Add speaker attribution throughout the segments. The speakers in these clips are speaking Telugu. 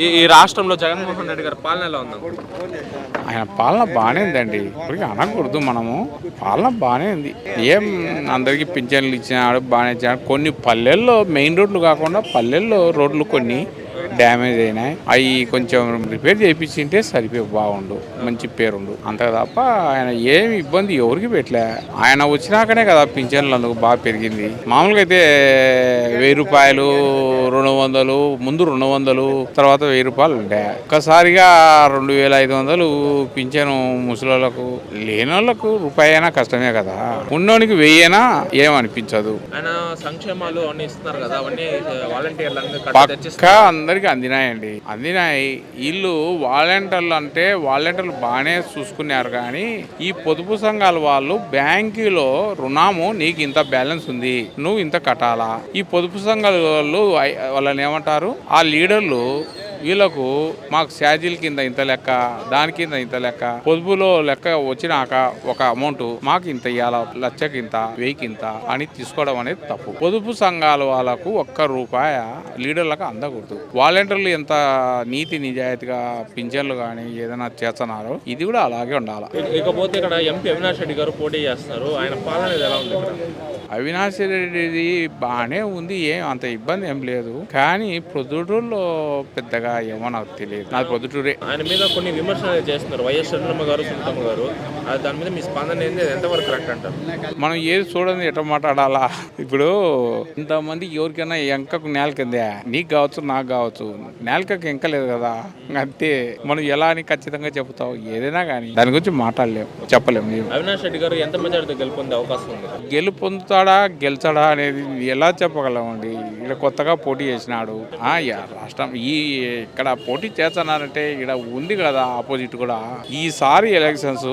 Speaker 1: ఈ ఈ రాష్ట్రంలో జగన్మోహన్ రెడ్డి గారి పాలన ఎలా ఉంది
Speaker 2: ఆయన పాలన బాగానే ఉందండి. ఇప్పటికీ అనకూడదు మనము. పాలన బాగానే ఉంది. ఏం అందరికీ పింఛన్లు ఇచ్చినాడు బాగానే ఇచ్చినాడు కొన్ని పల్లెల్లో మెయిన్ రోడ్లు కాకుండా పల్లెల్లో రోడ్లు కొన్ని డ్యామేజ్ అయినాయి. అవి కొంచెం రిపేర్ చేయించింటే సరిపోయి బాగుండు మంచి పేరుండు. అంతే తప్ప ఆయన ఏమి ఇబ్బంది ఎవరికి పెట్టలే. ఆయన వచ్చినాకనే కదా పింఛన్లు అందుకు బాగా పెరిగింది. మామూలుగా అయితే వెయ్యి రూపాయలు రెండు వందలు ముందు రెండు వందలు తర్వాత వెయ్యి రూపాయలు ఉండే. ఒక్కసారిగా రెండు వేల ఐదు వందలు పింఛను ముసలోళ్ళకు లేని వాళ్ళకు రూపాయి అయినా కష్టమే కదా. ఉన్నోనికి వెయ్యేనా ఏమనిపించదు.
Speaker 1: ఆయన సంక్షేమాలు అన్ని ఇస్తున్నారు కదా అవన్నీ వాలంటీర్లు
Speaker 2: పక్కా అందరికి అందినాయండి. అందినాయి. వీళ్ళు వాలంటీర్లు అంటే వాలంటీర్లు బాగానే చూసుకున్నారు కానీ ఈ పొదుపు సంఘాల వాళ్ళు బ్యాంకులో రుణము నీకు ఇంత బ్యాలెన్స్ ఉంది. నువ్వు ఇంత కట్టాలా? ఈ పొదుపు సంఘాల వాళ్ళు వాళ్ళని ఏమంటారు? ఆ లీడర్లు వీళ్ళకు మాకు ఛార్జీల కింద ఇంత లెక్క దాని కింద ఇంత లెక్క పొదుపులో లెక్క వచ్చినాక ఒక అమౌంట్ మాకు ఇంత ఇవ్వాల లక్షకి ఇంత వెయ్యికి ఇంత అని తీసుకోవడం అనేది తప్పు. పొదుపు సంఘాల వాళ్ళకు ఒక్క రూపాయ లీడర్లకు అందకూడదు. వాలంటీర్లు ఎంత నీతి నిజాయితీగా పింఛన్లు కానీ ఏదైనా చేస్తున్నారో ఇది కూడా అలాగే ఉండాలి.
Speaker 1: ఇక- ఇకపోతే ఇక్కడ ఎంపీ అవినాష్ రెడ్డి గారు పోటీ చేస్తున్నారు ఆయన పాలన ఎలా ఉంది ఇక్కడ?
Speaker 2: అవినాష్ రెడ్డిది బాగానే ఉంది ఏం అంత ఇబ్బంది ఏం లేదు. కానీ ప్రొద్దుటూరులో పెద్దగా ఏమో నాకు తెలియదు. నాకు ప్రొద్దుటూరే
Speaker 1: ఆయన మీద కొన్ని విమర్శలు చేస్తున్నారు. వైఎస్ చంద్రమ్మ గారు సునీతమ్మ గారు. అది దాని మీద మీ స్పందన ఏంది? ఎంతవరకు కరెక్ట్ అంటారు?
Speaker 2: మనం ఏది చూడండి ఎట్లా మాట్లాడాలా? ఇప్పుడు ఇంతమంది ఎవరికైనా ఎంకకు నేలకిందే? నీకు కావచ్చు నాకు కావచ్చు. నేలకకు ఎంకలేదు కదా. అంతే. మనం ఎలా అని ఖచ్చితంగా చెబుతావు? ఏదైనా కానీ. దాని గురించి మాట్లాడలేము చెప్పలేము
Speaker 1: అవినాష్ రెడ్డి గారు ఎంత మెజారిటీ గెలుపొందే అవకాశం ఉంది?
Speaker 2: గెలుపు పొందుతాడా గెలిచాడా అనేది ఎలా చెప్పగలమండి ఇక్కడ కొత్తగా పోటీ చేసినాడు. ఆ, యా, రాష్ట్రం. ఈ ఇక్కడ పోటీ చేస్తున్నారంటే ఇక్కడ ఉంది కదా ఆపోజిట్ కూడా. ఈసారి ఎలక్షన్స్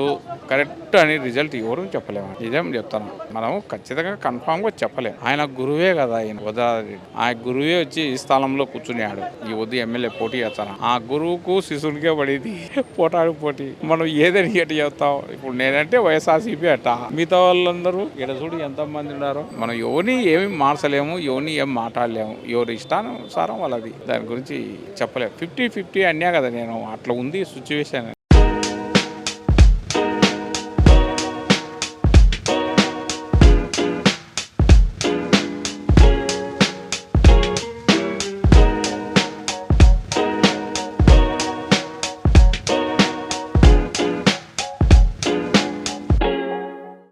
Speaker 2: కరెక్ట్ అని రిజల్ట్ ఎవరు చెప్పలేము. నిజం చెప్తాను. మనం ఖచ్చితంగా కన్ఫామ్గా చెప్పలేము ఆయన గురువే కదా ఆయన వదలారెడ్డి ఆ గురువే వచ్చి ఈ స్థలంలో కూర్చున్నాడు. ఈ వద్దు ఎమ్మెల్యే పోటీ చేస్తాను ఆ గురువుకు శిశునికే పడేది. పోటాడు పోటీ. మనం ఏదని ఎటు చెప్తాం ఇప్పుడు నేనంటే వైఎస్ఆర్సీపీ అట్ట మిగతా వాళ్ళందరూ ఇక్కడ చూడు ఎంత మంది ఉన్నారో. మనం ఎవరిని ఏమి మార్చలేము ఎవరిని ఏం మాట్లాడలేము. ఎవరి ఇష్టానుసారం వాళ్ళది. దాని గురించి చెప్ప చెప్పలేము ఫిఫ్టీ ఫిఫ్టీ అన్నా కదా నేను. అట్లా ఉంది సిచ్యువేషన్